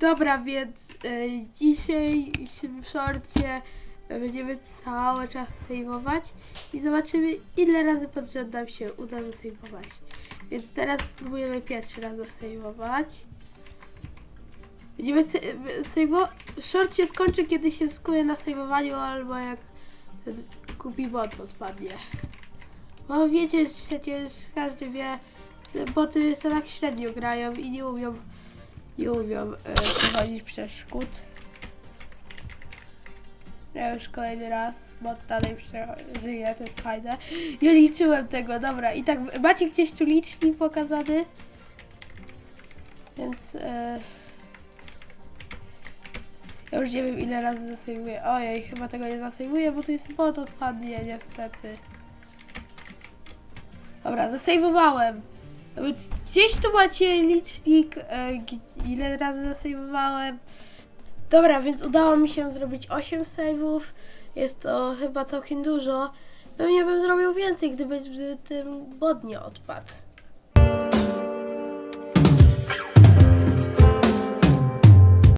Dobra, więc e, dzisiaj w shorcie będziemy cały czas sejmować i zobaczymy ile razy pod rząd nam się uda zasejmować. Więc teraz spróbujemy pierwszy raz zasejmować. Będziemy se- sejmo... Short się skończy, kiedy się skuje na sejmowaniu albo jak kupi bot odpadnie. Bo wiecie, przecież każdy wie, że boty są tak średnio grają i nie umią nie umią e, przeszkód. Ja już kolejny raz, bo dalej żyje, to jest fajne. Nie liczyłem tego, dobra. I tak, macie gdzieś tu licznik pokazany? Więc... E, ja już nie wiem ile razy zasejmuję. Ojej, chyba tego nie zasejmuję, bo to jest bot odpadnie niestety. Dobra, zasejmowałem. No więc gdzieś tu macie licznik, e, ile razy zasejmowałem. Dobra, więc udało mi się zrobić 8 save'ów. Jest to chyba całkiem dużo. Pewnie bym zrobił więcej, gdyby gdyby ten bot nie odpadł.